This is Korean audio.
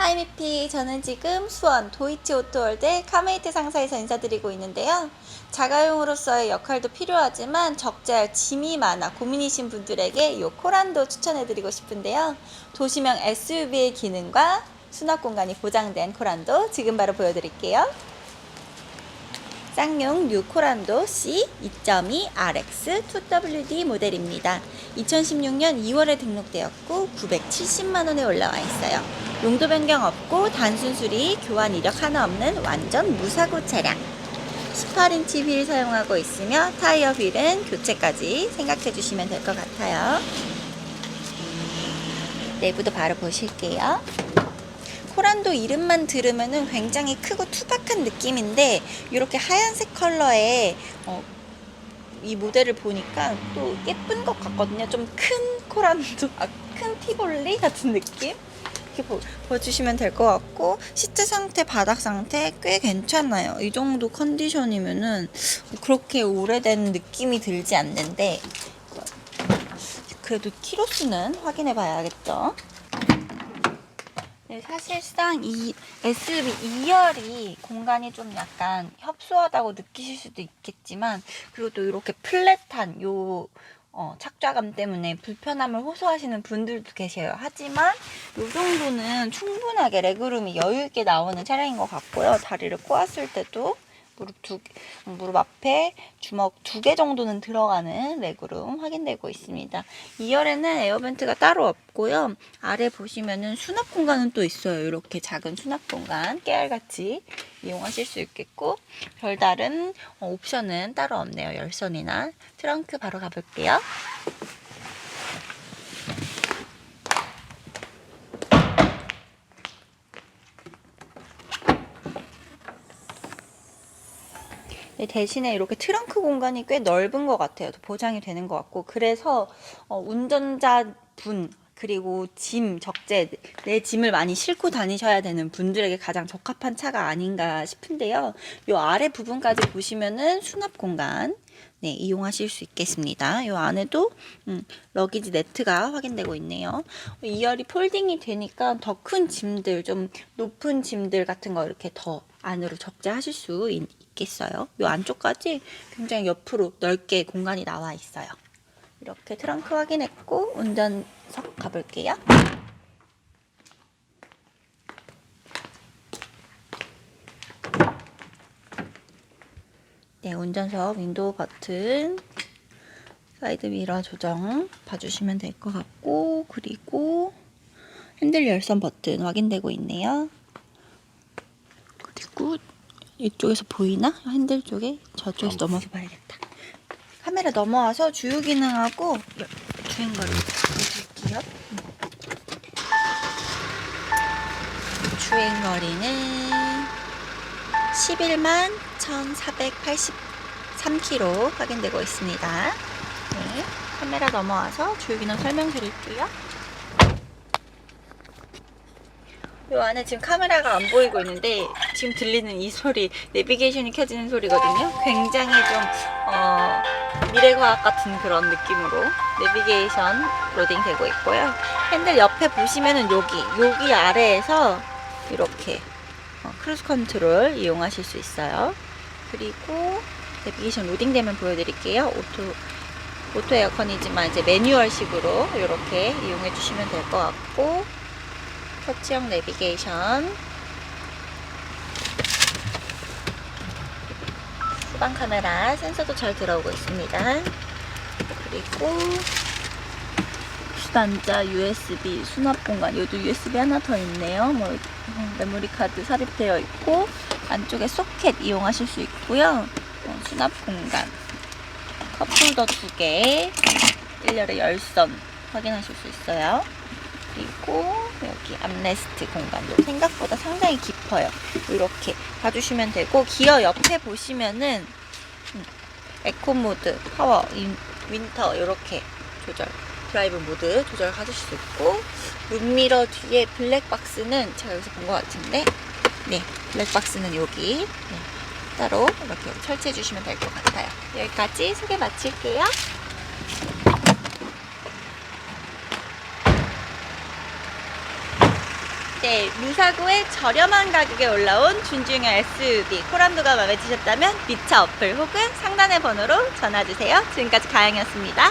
하이미피 저는 지금 수원 도이치 오토월드 카메이트 상사에서 인사드리고 있는데요. 자가용으로서의 역할도 필요하지만 적재할 짐이 많아 고민이신 분들에게 이 코란도 추천해드리고 싶은데요. 도시명 SUV의 기능과 수납 공간이 보장된 코란도 지금 바로 보여드릴게요. 쌍용 뉴 코란도 C 2.2 RX 2WD 모델입니다. 2016년 2월에 등록되었고 970만 원에 올라와 있어요. 용도 변경 없고 단순 수리, 교환 이력 하나 없는 완전 무사고 차량. 18인치 휠 사용하고 있으며 타이어 휠은 교체까지 생각해 주시면 될 것 같아요. 내부도 바로 보실게요. 코란도 이름만 들으면은 굉장히 크고 투박한 느낌인데 이렇게 하얀색 컬러의 어, 이 모델을 보니까 또 예쁜 것 같거든요. 좀 큰 코란도, 아, 큰 티볼리 같은 느낌? 이렇게 보, 보여주시면 될 것 같고 시트 상태, 바닥 상태 꽤 괜찮아요. 이 정도 컨디션이면은 그렇게 오래된 느낌이 들지 않는데 그래도 키로수는 확인해 봐야겠죠. 네, 사실상 이 SUV 2열이 공간이 좀 약간 협소하다고 느끼실 수도 있겠지만 그리고 또 이렇게 플랫한 요 어, 착좌감 때문에 불편함을 호소하시는 분들도 계세요. 하지만 이 정도는 충분하게 레그룸이 여유 있게 나오는 차량인 것 같고요. 다리를 꼬았을 때도 무릎 두 개- 무릎 앞에 주먹 두 개 정도는 들어가는 레그룸 확인되고 있습니다. 2열에는 에어벤트가 따로 없고요. 아래 보시면은 수납 공간은 또 있어요. 이렇게 작은 수납 공간 깨알같이 이용하실 수 있겠고 별다른 어, 옵션은 따로 없네요. 열선이나 트렁크 바로 가볼게요. 대신에 이렇게 트렁크 공간이 꽤 넓은 것 같아요. 보장이 되는 것 같고 그래서 어, 운전자 분 그리고 짐 적재 내 짐을 많이 싣고 다니셔야 되는 분들에게 가장 적합한 차가 아닌가 싶은데요. 이 아래 부분까지 보시면은 수납 공간 네, 이용하실 수 있겠습니다. 이 안에도 음, 러기지 네트가 확인되고 있네요. 2열이 폴딩이 되니까 더 큰 짐들, 좀 높은 짐들 같은 거 이렇게 더 안으로 적재하실 수 있, 있겠어요. 이 안쪽까지 굉장히 옆으로 넓게 공간이 나와 있어요. 이렇게 트렁크 확인했고 운전석 가볼게요. 네, 운전석 윈도우 버튼, 사이드 미러 조정 봐주시면 될 것 같고, 그리고 핸들 열선 버튼 확인되고 있네요. 그리고 이쪽에서 보이나? 핸들 쪽에 저쪽에서 넘어서 봐야겠다. 카메라 넘어와서 주요 기능하고 주행 거리 보여드릴게요. 주행 거리는 11만 1,483km 확인되고 있습니다. 네, 카메라 넘어와서 주요 기능 설명드릴게요. 이 안에 지금 카메라가 안 보이고 있는데 지금 들리는 이 소리 내비게이션이 켜지는 소리거든요. 굉장히 좀 어, 미래과학 같은 그런 느낌으로 내비게이션 로딩 되고 있고요. 핸들 옆에 보시면은 여기 여기 아래에서 이렇게 어, 크루즈 컨트롤 이용하실 수 있어요. 그리고 내비게이션 로딩되면 보여드릴게요. 오토 오토 에어컨이지만 이제 매뉴얼식으로 이렇게 이용해 주시면 될 것 같고 터치형 내비게이션 후방 카메라 센서도 잘 들어오고 있습니다. 그리고 수 단자 USB 수납 공간 여기도 USB 하나 더 있네요. 뭐 어, 메모리 카드 삽입되어 있고 안쪽에 소켓 이용하실 수 있고요. 어, 수납 공간 컵홀더 두 개, 1열의 열선 확인하실 수 있어요. 그리고 여기 암레스트 공간도 생각보다 상당히 깊어요. 이렇게 봐주시면 되고 기어 옆에 보시면은 음, 에코 모드, 파워, 인- 윈터 이렇게 조절 드라이브 모드 조절 하실 수 있고 룸미러 뒤에 블랙박스는 제가 여기서 본 것 같은데 네 블랙박스는 여기 네, 따로 이렇게 설치해 주시면 될 것 같아요. 여기까지 소개 마칠게요. 네, 무사고에 저렴한 가격에 올라온 준중형 SUV 코란도가 마음에 드셨다면 미차 어플 혹은 상단의 번호로 전화주세요. 지금까지 가영이었습니다.